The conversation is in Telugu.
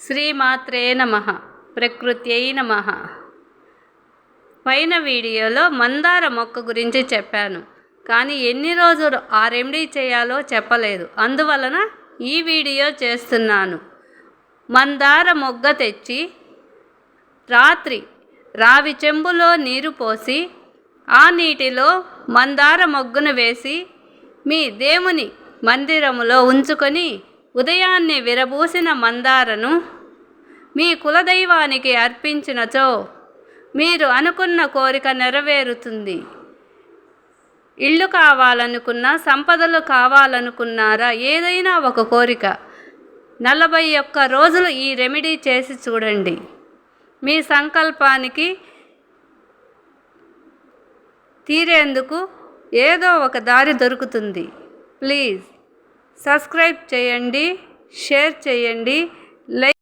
శ్రీమాత్రే నమ. ప్రకృత్యై నమ. పైన వీడియోలో మందార మొక్క గురించి చెప్పాను. కానీ ఎన్ని రోజులు ఆ రెమెడీ చేయాలో చెప్పలేదు. అందువలన ఈ వీడియో చేస్తున్నాను. మందార మొగ్గ తెచ్చి రాత్రి రావి చెంబులో నీరు పోసి ఆ నీటిలో మందార మొగ్గును వేసి మీ దేవుని మందిరములో ఉంచుకొని ఉదయాన్నే విరబూసిన మందారను మీ కులదైవానికి అర్పించినచో మీరు అనుకున్న కోరిక నెరవేరుతుంది. ఇల్లు కావాలనుకున్నా సంపదలు కావాలనుకున్నారా? ఏదైనా ఒక కోరిక. నలభై ఒక్క రోజులు ఈ రెమెడీ చేసి చూడండి. మీ సంకల్పానికి తీరేందుకు ఏదో ఒక దారి దొరుకుతుంది. ప్లీజ్. సబ్స్క్రైబ్ చేయండి షేర్ చేయండి లైక్